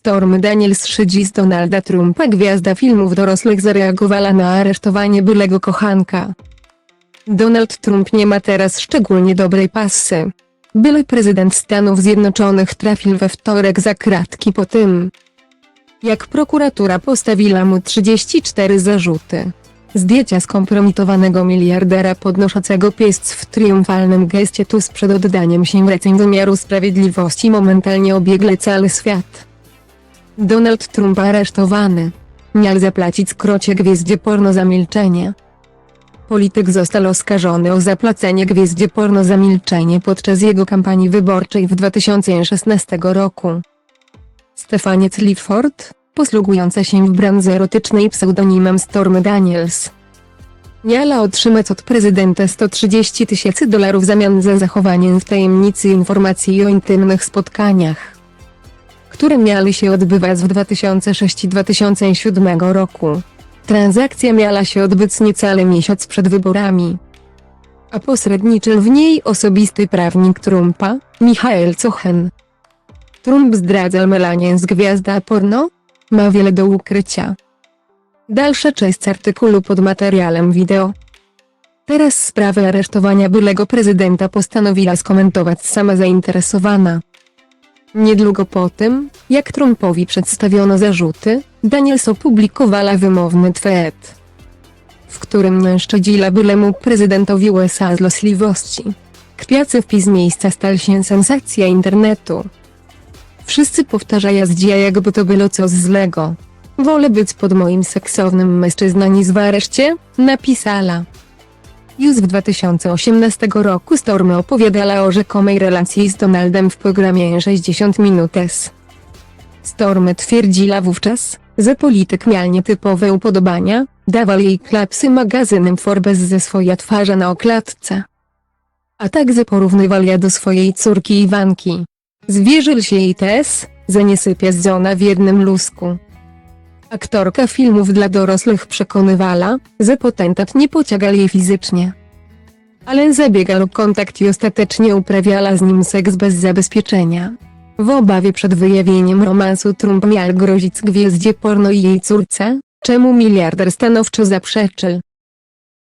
Stormy Daniels szydzi z Donalda Trumpa gwiazda filmów dorosłych zareagowała na aresztowanie bylego kochanka. Donald Trump nie ma teraz szczególnie dobrej pasy. Były prezydent Stanów Zjednoczonych trafił we wtorek za kratki po tym, jak prokuratura postawiła mu 34 zarzuty. Zdjęcia skompromitowanego miliardera podnoszącego piec w triumfalnym geście tuż przed oddaniem się ręce wymiaru sprawiedliwości momentalnie obiegły cały świat. Donald Trump aresztowany. Miał zapłacić skrocie gwieździe porno za milczenie. Polityk został oskarżony o zapłacenie gwieździe porno za milczenie podczas jego kampanii wyborczej w 2016 roku. Stefaniec Clifford, posługująca się w brandze erotycznej pseudonimem Stormy Daniels. Miała otrzymać od prezydenta 130 tysięcy dolarów w zamian za zachowanie w tajemnicy informacji o intymnych spotkaniach, które miały się odbywać w 2006 i 2007 roku. Transakcja miała się odbyć niecały miesiąc przed wyborami. A pośredniczył w niej osobisty prawnik Trumpa, Michael Cohen. Trump zdradzał Melanię z gwiazda porno? Ma wiele do ukrycia. Dalsza część artykułu pod materiałem wideo. Teraz sprawę aresztowania byłego prezydenta postanowiła skomentować sama zainteresowana. Niedługo po tym, jak Trumpowi przedstawiono zarzuty, Daniels opublikowała wymowny tweet, w którym mężczyźni bylemu prezydentowi USA złośliwości. Kpiacy wpis miejsca stał się sensacja internetu. Wszyscy powtarzają zdzia jakby to było coś złego. Wolę być pod moim seksownym mężczyzną niż w areszcie, napisała. Już w 2018 roku Stormy opowiadała o rzekomej relacji z Donaldem w programie 60 Minutes. Stormy twierdziła wówczas, że polityk miał nietypowe upodobania, dawał jej klapsy magazynem Forbes ze swoja twarza na okładce. A także porównywał je do swojej córki Iwanki. Zwierzył się jej też, że nie sypie z w jednym lusku. Aktorka filmów dla dorosłych przekonywała, że potentat nie pociągał jej fizycznie. Ale zabiegał kontakt i ostatecznie uprawiała z nim seks bez zabezpieczenia. W obawie przed wyjawieniem romansu Trump miał grozić gwieździe porno i jej córce, czemu miliarder stanowczo zaprzeczył.